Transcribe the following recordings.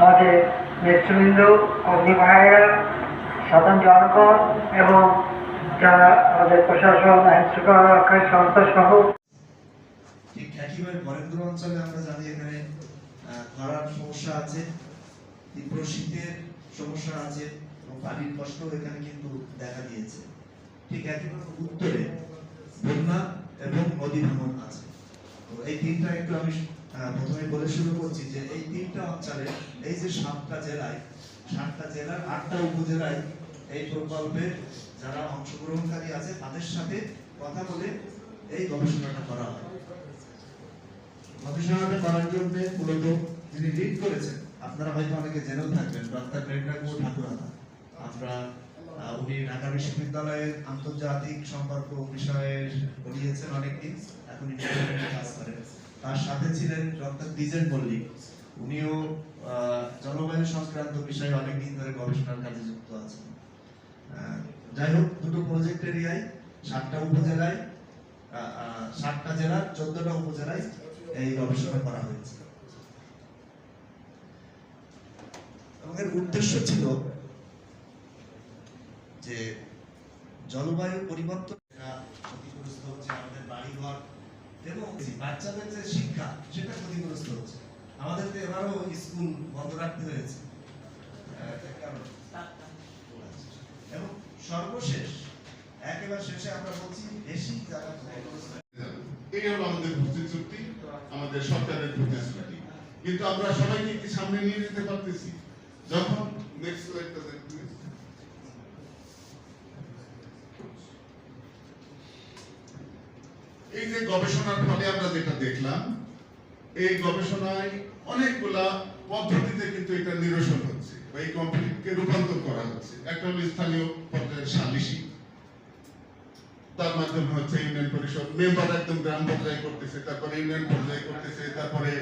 আমাদের নেতৃবৃন্দ অগ্নি ভাইয়েরা, সাধারণ জনগণ এবং যারা আমাদের প্রশাসন আইন শৃঙ্খলা সংস্থা সহ বরেন্দ্র অঞ্চলে আমরা জানি এখানে খরার সমস্যা আছে, তীব্র শীতের সমস্যা আছে এবং পানির কষ্ট এখানে কিন্তু দেখা দিয়েছে। ঠিক একইভাবে উত্তরে বন্যা এবং নদী আছে। তো এই তিনটা একটু আমি প্রথমে বলে শুরু করছি যে এই তিনটা অঞ্চলে, এই যে সাতটা জেলায়, সাতটা জেলার আটটা উপজেলায় এই প্রকল্পে যারা অংশগ্রহণকারী আছে, তাদের সাথে কথা বলে এই গবেষণাটা করা হয়। গবেষণাটা করার জন্য মূলত লিড করেছেন, আপনারা হয়তো অনেকে জেনেও থাকবেন, ডক্টর মেঘনাগুর ঠাকুরানা। আমরা উনি ঢাকা বিশ্ববিদ্যালয়ের আন্তর্জাতিক সম্পর্ক বিষয়ে পড়িয়েছেন অনেকদিন, এখন কাজ করেন। তার সাথে ছিলেন ডক্টর দ্বিজেন মল্লিক। উনিও জলবায়ু সংক্রান্ত বিষয়ে অনেকদিন ধরে গবেষণার কাজে যুক্ত আছেন। যাই হোক, দুটো প্রজেক্ট এরিয়ায় সাতটা উপজেলায় সাতটা জেলার, চোদ্দটা উপজেলায় এই গবেষণা করা হয়েছে। আমাদের উদ্দেশ্য ছিল যে জলবায়ু পরিবর্তন ক্ষতিগ্রস্ত হচ্ছে আমাদের বাড়িঘর বাচ্চাদের যে শিক্ষা, সেটা ক্ষতিগ্রস্ত হচ্ছে। এবারও স্কুল বন্ধ রাখতে হয়েছে। এবং সর্বশেষ, একেবারে শেষে আমরা বলছি, বেশি যারা এই হলো আমাদের প্রতিশ্রুতি আমাদের সরকারের প্রতিশ্রুতি কিন্তু আমরা সবাইকে সামনে নিয়ে যেতে পারতেছি? যখন নেক্সট এই যে গবেষণার ফলে আমরা যেটা দেখলাম, এই গবেষণায় অনেকগুলা পদ্ধতিতে কিন্তু এটা নিরসন হচ্ছে বা এই কম্পিটিকে রূপান্তর করা হচ্ছে। একটা হলো স্থানীয় পর্যায়ের সালিশি। তার মাধ্যমে হচ্ছে ইউনিয়ন পরিষদ মেম্বার একদম গ্রাম পর্যায়ে করতেছে, তারপরে ইউনিয়ন পর্যায়ে করতেছে, তারপরে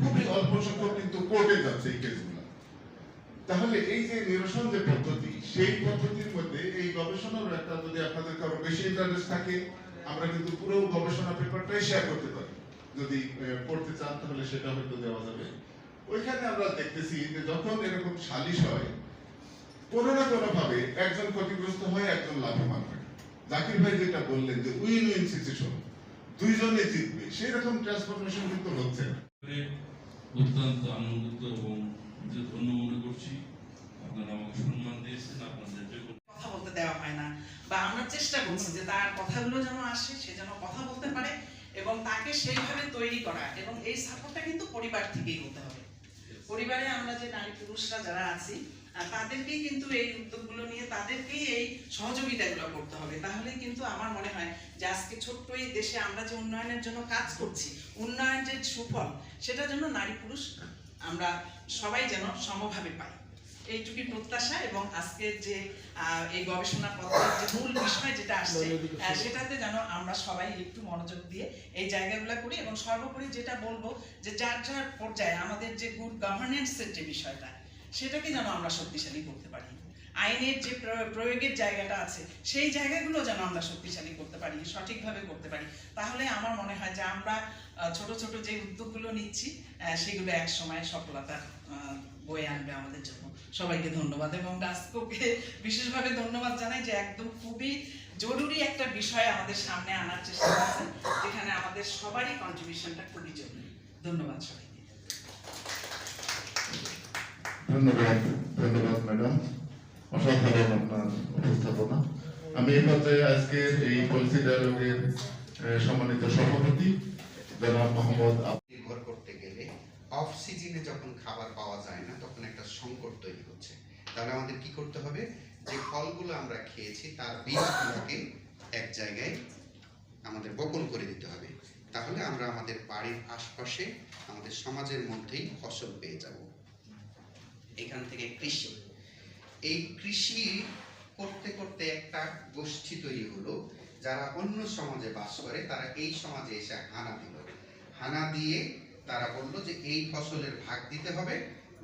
খুবই অল্প সংখ্যক কিন্তু কোর্টে যাচ্ছে এই কেসগুলো তাহলে এই যে নিরসন যে পদ্ধতি, সেই পদ্ধতির মধ্যে এই গবেষণার একটা যদি আপনাদের কারও বেশি ইন্টারেস্ট থাকে আমরা কিন্তু পুরো গবেষণা পেপারটাই শেয়ার করতে পারি। যদি পড়তে চান, তাহলে সেটা হয়তো দেওয়া যাবে। ওইখানে আমরা দেখতেছি যে যখন এরকম সালিশ হয়, কোনো না কোনো ভাবে একজন ক্ষতিগ্রস্ত হয়, একজন লাভবান হয়। জাকির ভাই যেটা বললেন যে উইন উইন সিচুয়েশন দুইজনে জিতবে সেই রকম ট্রান্সফরমেশন কিন্তু হচ্ছে না। অত্যন্ত আনন্দিত এবং যে ধন্য মনে করছি। আপনারা আমাকে সম্মান দিয়েছেন, আপনাদের বলতে দেওয়া হয় না। বা আমরা চেষ্টা করছি যে তার কথাগুলো যেন আসে সে যেন কথা বলতে পারে এবং তাকে সেইভাবে তৈরি করা এবং এই সাপোর্টটা কিন্তু পরিবার থেকেই হতে হবে। পরিবারে আমরা যে নারী পুরুষরা যারা আছি তাদেরকেই কিন্তু এই উদ্যোগগুলো নিয়ে তাদেরকেই এই সহযোগিতাগুলো করতে হবে। তাহলে কিন্তু আমার মনে হয় যে আজকে ছোট্ট এই দেশে আমরা যে উন্নয়নের জন্য কাজ করছি উন্নয়নের যে সুফল সেটা যেন নারী পুরুষ আমরা সবাই যেন সমভাবে পাই এইটুকুই প্রত্যাশা এবং আজকে যে এই গবেষণা পত্রের যে মূল বিষয় যেটা আসছে সেটাতে যেন আমরা সবাই একটু মনোযোগ দিয়ে এই জায়গাগুলো করি এবং সর্বোপরি যেটা বলব যে যার যার পর্যায়ে আমাদের যে গুড গভর্নেন্সের যে বিষয়টা সেটাকে যেন আমরা শক্তিশালী করতে পারি। আইনের যে প্র- প্রয়োগের জায়গাটা আছে সেই জায়গাগুলো যেন আমরা শক্তিশালী করতে পারি সঠিকভাবে করতে পারি। তাহলে আমার মনে হয় যে আমরা ছোট ছোট যে উদ্যোগগুলো নিচ্ছি সেগুলো এক সময় সফলতা বয়ে আনবে আমাদের জন্য। সবাইকে ধন্যবাদ এবং রাস্কোকে বিশেষভাবে ধন্যবাদ জানাই যে একদম খুবই জরুরি একটা বিষয় আমাদের সামনে আনার চেষ্টা করছে যেখানে আমাদের সবারই কন্ট্রিবিউশনটা খুবই জরুরি। ধন্যবাদ সবাইকে। ধন্যবাদ ধন্যবাদ ম্যাডাম। অসাধারণ আপনার উপস্থাপনা। আমি এই পর্যায়ে আজকের এই পলিসি ডায়ালগের সম্মানিত সভাপতি, জনাব মোহাম্মদ অফ সিজনে যখন খাবার পাওয়া যায় না, তখন একটা সংকট তৈরি হচ্ছে। তাহলে আমাদের কি করতে হবে? যে ফলগুলো আমরা খেয়েছি, তার বীজগুলোকে এক জায়গায় আমাদের বপন করে দিতে হবে। তাহলে আমরা আমাদের বাড়ির আশপাশে, আমাদের সমাজের মধ্যেই ফসল পেয়ে যাব। এখান থেকে কৃষি। এই কৃষি করতে করতে একটা গোষ্ঠী তৈরি হলো, যারা অন্য সমাজে বাস করে, তারা এই সমাজে এসে হানা দিল। হানা দিয়ে তারা বলল যে এই ফসলের ভাগ দিতে হবে,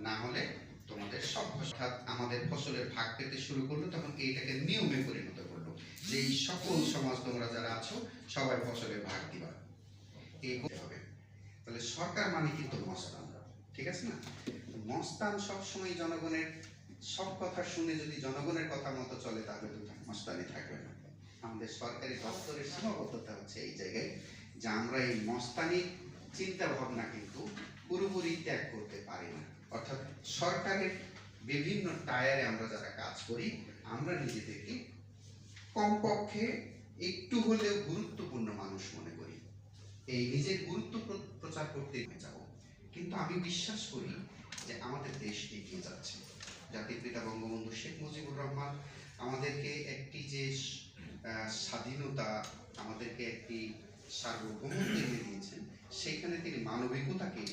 না হলে তোমাদের সব অর্থাৎ আমাদের ফসলের ভাগ পেতে শুরু করল, তখন এইটাকে নিয়মে পরিণত করল যে এই সকল সমাজ তোমরা যারা আছো, সবাই ফসলের ভাগ দিবা। এই হবে। তাহলে সরকার মানে কিন্তু মস্তান, ঠিক আছে না? মস্তান সবসময় জনগণের সব কথা শুনে যদি জনগণের কথা মতো চলে, তাহলে তো মস্তানি থাকবে না। আমাদের সরকারি দপ্তরের সীমাবদ্ধতা হচ্ছে এই জায়গায় যে আমরা এই মস্তানি চিন্তা ভাবনা কিন্তু পুরোপুরি ত্যাগ করতে পারি না। অর্থাৎ সরকারের বিভিন্ন টায়ারে আমরা যারা কাজ করি, আমরা নিজেদেরকে কমপক্ষে একটু হলেও গুরুত্বপূর্ণ মানুষ মনে করি। এই নিজের গুরুত্ব প্রচার করতে যাব কিন্তু আমি বিশ্বাস করি যে আমাদের দেশ এগিয়ে যাচ্ছে। জাতির পিতা বঙ্গবন্ধু শেখ মুজিবুর রহমান আমাদেরকে একটি যে স্বাধীনতা, আমাদেরকে একটি সার্বভৌমত্ব এনে দিয়েছেন সেখানে তিনি মানবিকতাকে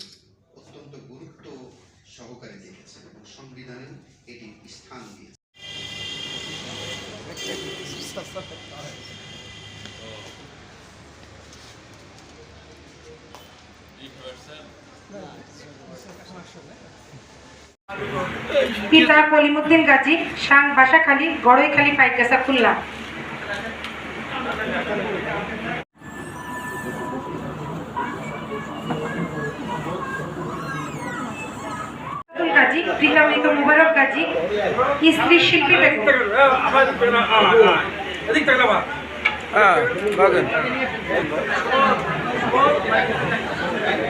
অত্যন্ত গুরুত্ব সহকারে দেখেছেন এবং সংবিধানেও এটি স্থান দিয়েছেন। পিতা কলিমুদ্দিন গাজী সাং বাসাখালী, গড়ইখালী পাইকাসা খুলনা আব্দুল গাজী পিতা মুবারক গাজী স্ত্রী শিল্পী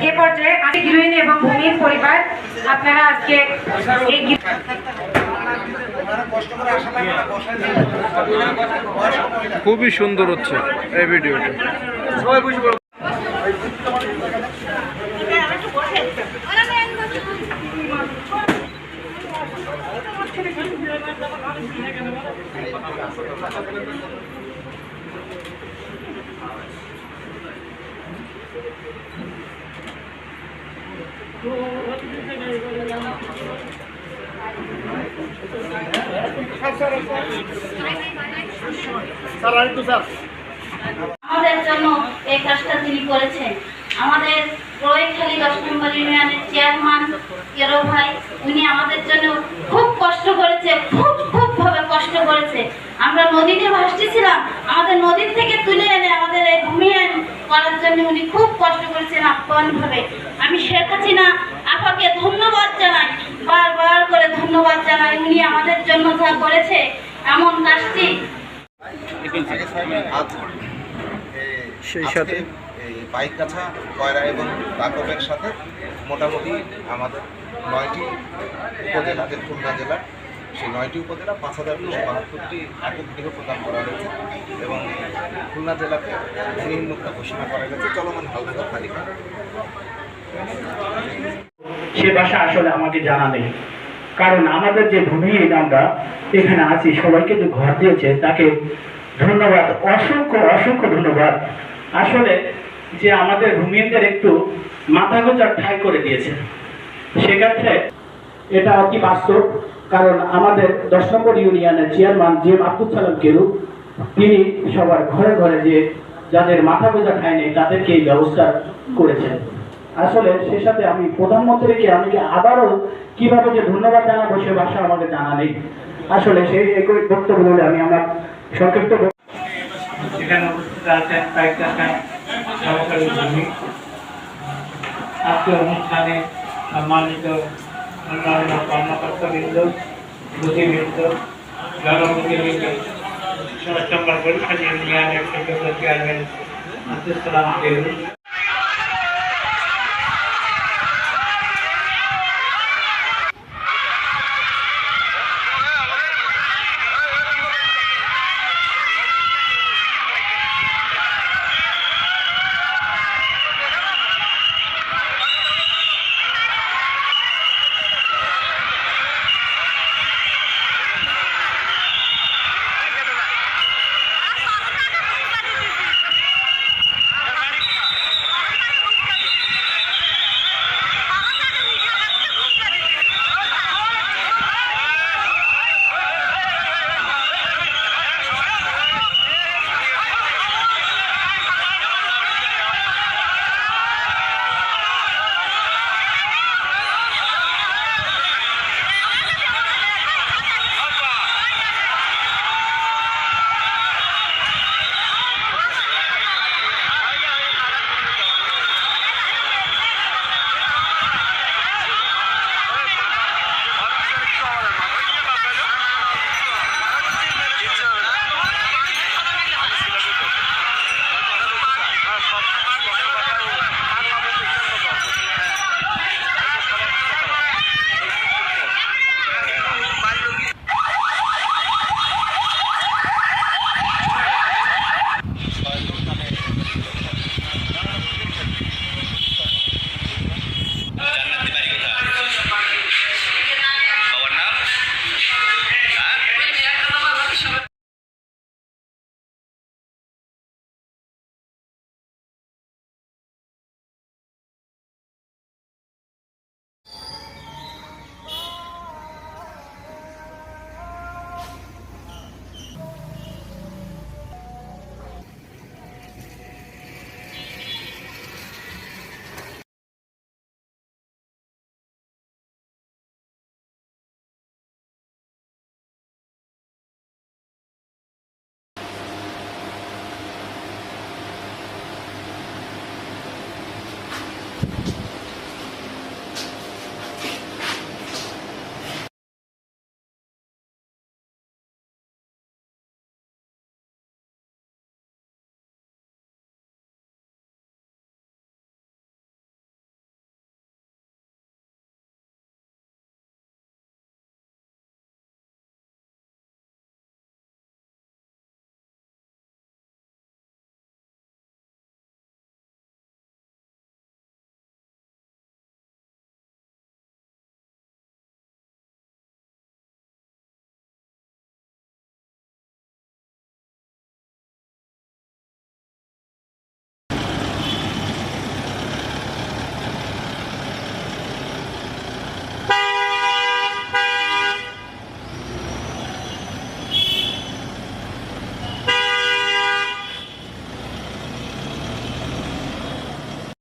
এ পর্যায়ে আমি গৃহিণী এবং ভূমির পরিবার আপনারা আজকে এই খুবই সুন্দর হচ্ছে এই ভিডিওটা। আমাদের জন্য এই কাজটা তিনি করেছেন। আমাদের রোহিখালী দশ নম্বর ইউনিয়নের চেয়ারম্যান কেরো ভাই, উনি আমাদের জন্য খুব কষ্ট করেছে, খুব খুব ভাবে কষ্ট করেছে। আমরা নদীতে ভাসতেছিলাম, আমাদের নদীর থেকে তুলে এনে করার জন্য উনি খুব কষ্ট করেছেন আপ্যায়ন ভাবে। আমি শেখ হাসিনা আপাকে ধন্যবাদ জানাই বারবার করে ধন্যবাদ জানাই। উনি আমাদের জন্য যা করেছে এমন কাজটি সেই সাথে এই পাইকাছা কয়রা এবং বাকবের সাথে মোটামুটি আমাদের নয়টি উপজেলা যে খুলনা জেলার সেই নয়টি উপজেলা, পাঁচ হাজার দুশো বাহাত্তরটি একক গৃহ প্রদান করা হয়েছে এবং খুলনা জেলাকে ভূমিহীন মুক্ত ঘোষণা করা গেছে চলমান হালদার তালিকা সে ভাষা আসলে আমাকে জানা নেই। কারণ আমাদের যে ভূমিহীন আমরা এখানে আছি সবাইকে যে ঘর দিয়েছে, তাকে ধন্যবাদ, অসংখ্য অসংখ্য ধন্যবাদ। আসলে যে আমাদের ভূমিহীনদের একটু মাথা গোজার ঠাই করে দিয়েছে। সেক্ষেত্রে এটা অতি বাস্তব? কারণ আমাদের দশ নম্বর ইউনিয়নের chairman G M Abdul Salam Carew, তিনি সবার ঘরে ঘরে যে যাদের মাথা গোজা খায়নি তাদেরকে এই ব্যবস্থা করেছেন। আসলে সে সাথে আমি প্রধানমন্ত্রীকে আমি আবারও কীভাবে যে ধন্যবাদ জানাব সে ভাষা আমাকে জানা নেই। আসলে সেই একই বক্তব্য বলে আমি আমার সংক্ষিপ্ত এখানে উপস্থিত আছেন কয়েকটা সহকারী আজকে অনুষ্ঠানে সম্মানিত কর্মকর্তাবৃন্দ বুদ্ধিবৃন্দ জনপ্রতিনিধি ষষ্ঠ নম্বর পরীক্ষা ইউনিয়নের সেক্রেটারি চেয়ারম্যান আব্দুল সালাম দেবী